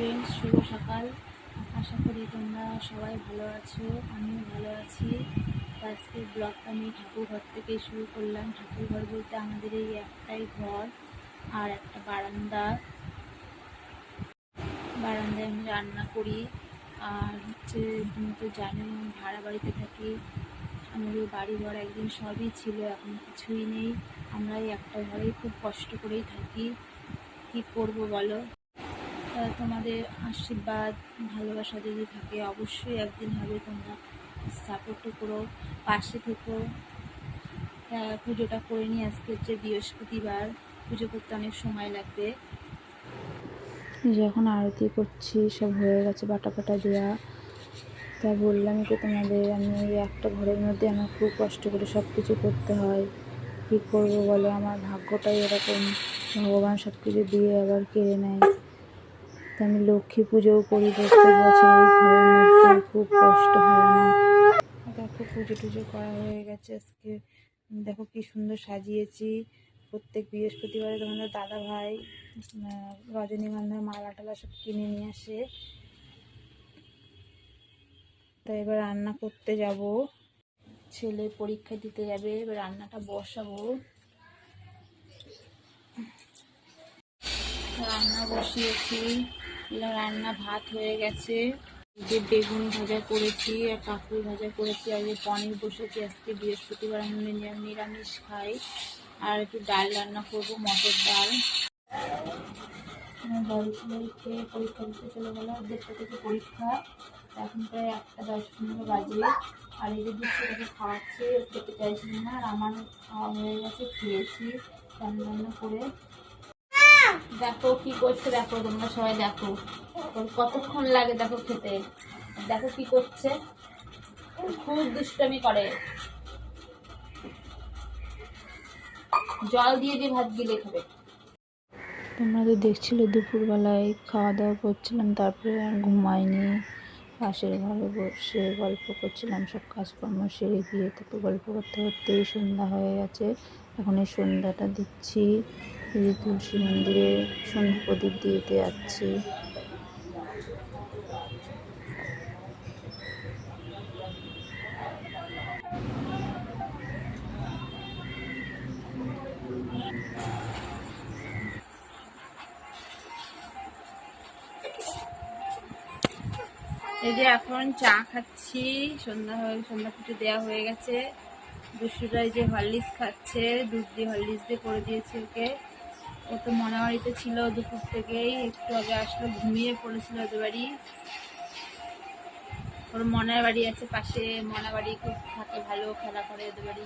Friends শুভ সকাল। আশা করি তোমরা সবাই ভালো আছো, আমিও ভালো আছি। আজকে ব্লগটা আমি ঠাকুর ঘর থেকে শুরু করলাম। ঠাকুর ঘর বলতে আমাদের এই একটাই ঘর, আর একটা বারান্দা। বারান্দায় আমি রান্না করি, আর হচ্ছে তুমি তো জানো ভাড়া বাড়িতে থাকি। আমাদের বাড়ি ঘর একদিন সবই ছিল, এখন কিছুই নেই। আমরা এই একটা ঘরেই খুব কষ্ট করেই থাকি। কি করব বলো? তোমাদের আশীর্বাদ, ভালোবাসা যদি থাকে, অবশ্যই একদিন হবে তোমরা সাপোর্টও করো, পাশে থেকো। পুজোটা করে নিয়ে আজকে হচ্ছে বৃহস্পতিবার, পুজো করতে অনেক সময় লাগবে। যখন আরতি করছি, সব হয়ে গেছে বাটা ফাটা দেওয়া তা বললাম তো তোমাদের, আমি ওই একটা ঘরের মধ্যে আমার খুব কষ্ট করে সব কিছু করতে হয়। কী করব বলো? আমার ভাগ্যটাই এরকম। ভগবান সব কিছু দিয়ে আবার কেড়ে নেয়। তা আমি লক্ষ্মী পুজোও করি প্রত্যেক বছর এই ঘরের মধ্যে খুব কষ্ট হয় আমার। দেখো পুজো টুজো করা হয়ে গেছে আজকে। দেখো কি সুন্দর সাজিয়েছি। প্রত্যেক বৃহস্পতিবারে তোমাদের দাদা ভাই আহ, রজনীগন্ধার মালা টালা সব কিনে নিয়ে আসে। তো এবার রান্না করতে যাব। ছেলে পরীক্ষা দিতে যাবে এবার রান্নাটা বসাবো। রান্না বসিয়েছি। রান্না ভাত হয়ে গেছে। যে বেগুন ভাজা করেছি আর কাকুর ভাজা করেছি, আর যে পনির বসেছি আজকে বৃহস্পতিবার, আমি নিরামিষ খাই। আর একটু ডাল রান্না করব, মটর ডাল। বাড়ি খেয়ে পরীক্ষা দিতে চলে গেলো দেড়টা থেকে পরীক্ষা। এখন প্রায় একটা দশ পনেরো বাজে। আর এই যে দুধটাকে খাওয়াচ্ছে খেতে চাইছিল না আর আমার খাওয়া হয়ে গেছে, খেয়েছি, রান্না করে। দেখো কি করছে, দেখো, তোমরা সবাই দেখো। ওর কতক্ষণ লাগে দেখো খেতে? দেখো কি করছে। খুব দুষ্টামি করে। জল দিয়ে দিয়ে ভাত গিলে খাবে। তোমরা তো দেখছিলে, দুপুরবেলায় খাওয়া দাওয়া করছিলাম, তারপরে আর ঘুমাইনি। পাশের ঘরে বসে গল্প করছিলাম, সব কাজকর্ম সেরে গিয়ে তারপর গল্প করতে করতেই সন্ধ্যা হয়ে গেছে। এখন এই সন্ধ্যাটা দিচ্ছি। যে তুলসী মন্দিরে সন্ধ্যা প্রদীপ দিতে যাচ্ছি। এই যে এখন চা খাচ্ছি, সন্ধ্যা হয়ে সন্ধ্যা পুজো দেওয়া হয়ে গেছে। দুশুটা এই যে হরলিক্স খাচ্ছে, দুধ দিয়ে হরলিক্স দিয়ে করে দিয়েছি ওকে। ও তো মনাবাড়িতে ছিল দুপুর থেকেই, একটু আগে আসলো, ঘুমিয়ে পড়েছিল ওদের বাড়ি। ওর মনার বাড়ি আছে পাশে, মনা বাড়ি খুব থাকে, ভালো খেলা করে ওদের বাড়ি।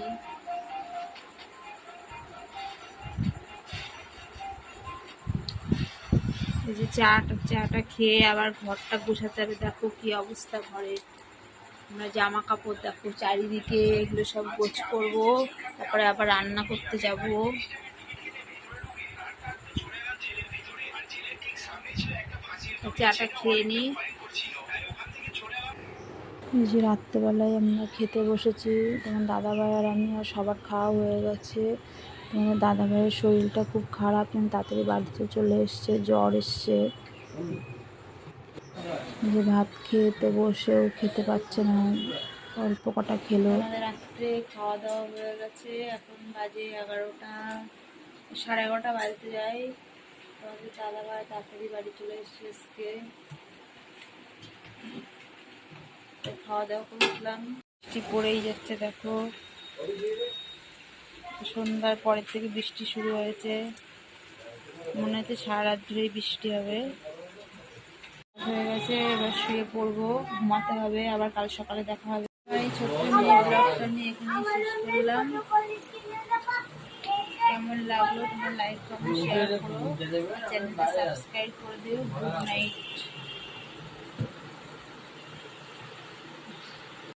এই যে চাটা চাটা খেয়ে আবার ঘরটা গোছাতে হবে, দেখো কি অবস্থা ঘরে। আমরা জামা কাপড় দেখো চারিদিকে এগুলো সব গোছ করব, তারপরে আবার রান্না করতে যাব। চাটা খেয়ে নিই এই যে রাত্রেবেলায় আমরা খেতে বসেছি। তোমার দাদাভাই আর আমি আর সবার খাওয়া হয়ে গেছে। তোমার দাদাভাইয়ের শরীরটা খুব খারাপ। কিন্তু তাড়াতাড়ি বাড়িতে চলে এসছে জ্বর এসছে। যে ভাত খেয়ে তো বসেও খেতে পারছে না। অল্প কটা খেলো। আমাদের রাত্রে খাওয়া দাওয়া হয়ে গেছে। এখন বাজে এগারোটা সাড়ে এগারোটা বাজতে যায় তোমাদের দাদাভাই তাড়াতাড়ি বাড়ি চলে এসছে আজকে। খাওয়া দাওয়া করে উঠলাম। বৃষ্টি পড়েই যাচ্ছে, দেখো। সন্ধ্যার পরের থেকে বৃষ্টি শুরু হয়েছে। মনে হচ্ছে সারা রাত ধরেই বৃষ্টি হবে। হয়ে গেছে, এবার শুয়ে পড়ব, ঘুমাতে হবে, আবার কাল সকালে দেখা হবে। ছোট্ট নিয়ে ব্লগটা নিয়ে এখানেই শেষ করলাম। কেমন লাগল তোমার লাইক কমেন্ট শেয়ার করো। চ্যানেলটা সাবস্ক্রাইব করে দিও। Good night